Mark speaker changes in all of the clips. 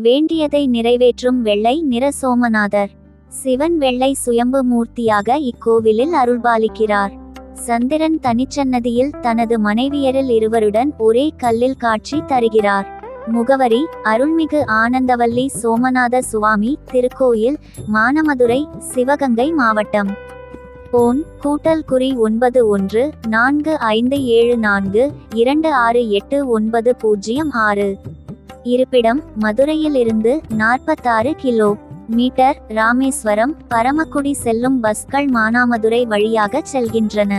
Speaker 1: வேண்டியதை நிறைவேற்றும் வெள்ளை நிற சோமநாதர். சிவன் வெள்ளை சுயம்பு மூர்த்தியாக இக்கோவிலில் அருள்பாலிக்கிறார். சந்திரன் தனிச்சன்னதியில் தனது மனைவியரில் இருவருடன் ஒரே கல்லில் காட்சி தருகிறார். முகவரி அருள்மிகு ஆனந்தவல்லி சோமநாத சுவாமி திருக்கோயில் மானமதுரை சிவகங்கை மாவட்டம். போன் கூட்டல் குறி ஒன்பது ஒன்று நான்கு ஐந்து ஏழு நான்கு இரண்டு ஆறு எட்டு ஒன்பது பூஜ்ஜியம் ஆறு. இருப்பிடம் மதுரையிலிருந்து நாற்பத்தாறு கிலோ மீட்டர் ராமேஸ்வரம் பரமக்குடி செல்லும் பஸ்கள் மானாமதுரை வழியாக செல்கின்றன.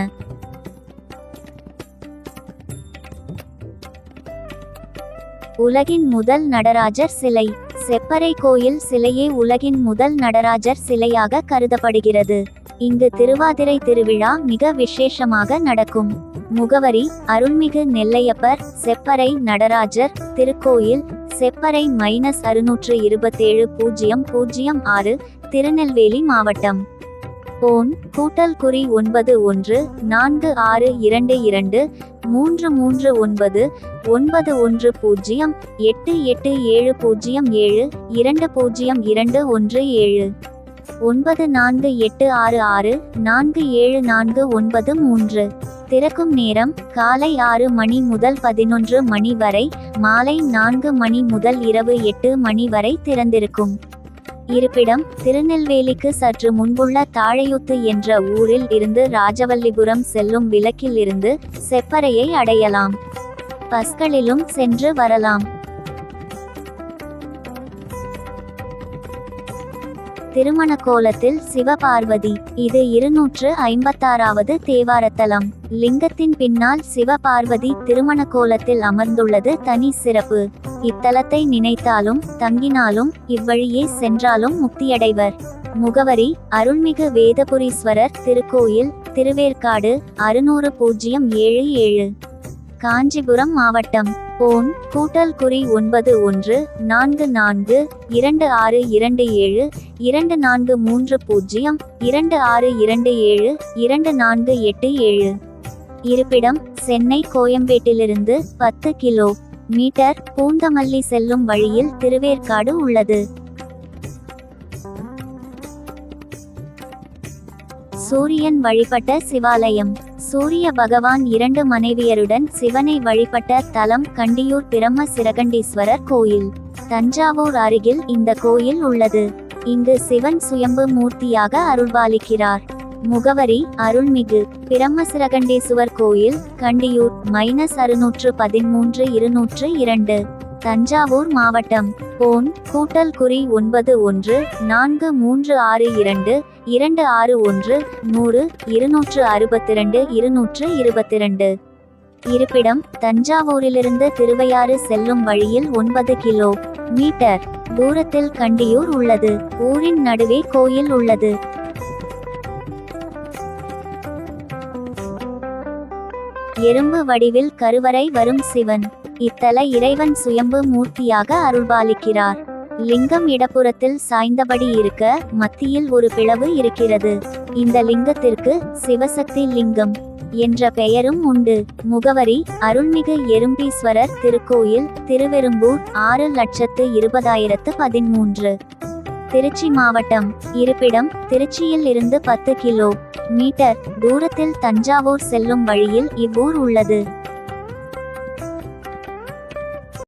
Speaker 1: உலகின் முதல் நடராஜர் சிலை செப்பறை கோயில் சிலையே உலகின் முதல் நடராஜர் சிலையாக கருதப்படுகிறது. இங்கு திருவாதிரை திருவிழா மிக விசேஷமாக நடக்கும். முகவரி அருள்மிகு நெல்லையப்பர் செப்பறை நடராஜர் திருக்கோயில் செப்பறை மைனஸ் அறுநூற்று இருபத்தேழு பூஜ்ஜியம் பூஜ்ஜியம் ஆறு திருநெல்வேலி மாவட்டம். போன் கூட்டல் குறி ஒன்பது ஒன்று நான்கு ஆறு இரண்டு இரண்டு மூன்று மூன்று ஒன்பது ஒன்பது ஒன்று பூஜ்ஜியம் எட்டு எட்டு ஏழு பூஜ்ஜியம் ஏழு இரண்டு பூஜ்ஜியம் இரண்டு ஒன்று ஏழு. ஒன்பது நான்கு எட்டு ஆறு ஆறு நான்கு ஏழு நான்கு ஒன்பது மூன்று. திறக்கும் நேரம் காலை ஆறு மணி முதல் பதினொன்று மணி வரை மாலை நான்கு மணி முதல் இரவு எட்டு மணி வரை திறந்திருக்கும். இருப்பிடம் திருநெல்வேலிக்கு சற்று முன்புள்ள தாழையுத்து என்ற ஊரில் இருந்து ராஜவல்லிபுரம் செல்லும் விளக்கில் இருந்து செப்பறையை அடையலாம். பஸ்களிலும் சென்று வரலாம். திருமண கோலத்தில் சிவபார்வதி. இது இருநூற்று ஐம்பத்தாறாவது தேவாரத்தலம். லிங்கத்தின் பின்னால் சிவபார்வதி திருமண கோலத்தில் அமர்ந்துள்ளது தனி சிறப்பு. இத்தலத்தை நினைத்தாலும் தங்கினாலும் இவ்வழியே சென்றாலும் முக்தியடைவர். முகவரி அருள்மிகு வேதபுரீஸ்வரர் திருக்கோயில் திருவேற்காடு அறுநூறு பூஜ்ஜியம் ஏழு ஏழு. காஞ்சிபுரம் மாவட்டம் போன் கூட்டல் குறி ஒன்பது ஒன்று நான்கு நான்கு இரண்டு ஆறு இரண்டு ஏழு இரண்டு நான்கு மூன்று பூஜ்ஜியம் இரண்டு ஆறு இரண்டு ஏழு இரண்டு நான்கு எட்டு ஏழு. இருப்பிடம் சென்னை கோயம்பேட்டிலிருந்து பத்து கிலோ மீட்டர் பூந்தமல்லி செல்லும் வழியில் திருவேற்காடு உள்ளது. சூரியன் வழிபட்ட சிவாலயம். சூரிய பகவான் இரண்டு மனைவியருடன் சிவனை வழிபட்ட தலம் கண்டியூர் பிரம்ம சிரகண்டீஸ்வரர் கோயில். தஞ்சாவூர் அருகில் இந்த கோயில் உள்ளது. இங்கு சிவன் சுயம்பு மூர்த்தியாக அருள்பாலிக்கிறார். முகவரி அருள்மிகு பிரம்மசிரகண்டேசுவர் கோயில் கண்டியூர் மைனஸ் அறுநூற்று பதிமூன்று இருநூற்று இரண்டு. தஞ்சாவூர் மாவட்டம் போன் கூட்டல் குறி ஒன்பது ஒன்று நான்கு மூன்று ஆறு இரண்டு இரண்டு ஆறு ஒன்று நூறு இருநூற்று அறுபத்திரண்டு இருநூற்று இருபத்திரண்டு. இருப்பிடம் தஞ்சாவூரிலிருந்து திருவையாறு செல்லும் வழியில் ஒன்பது கிலோ மீட்டர் தூரத்தில் கண்டியூர் உள்ளது. ஊரின் நடுவே கோயில் உள்ளது. எறும்பு வடிவில் கருவறை வரும் சிவன். இத்தல இறைவன் சுயம்பு மூர்த்தியாக அருள்பாலிக்கிறார். லிங்கம் இடப்புறத்தில் சாய்ந்தபடி இருக்க மத்தியில் ஒரு பிளவு இருக்கிறது. இந்த லிங்கத்திற்கு சிவசக்தி லிங்கம் என்ற பெயரும் உண்டு. முகவரி அருள்மிகு எறும்பீஸ்வரர் திருக்கோயில் திருவெரும்பூர் ஆறு லட்சத்து இருபதாயிரத்து பதிமூன்று. திருச்சி மாவட்டம் இருப்பிடம் திருச்சியில் இருந்து பத்து கிலோ மீட்டர் தூரத்தில் தஞ்சாவூர் செல்லும் வழியில் இவ்வூர் உள்ளது.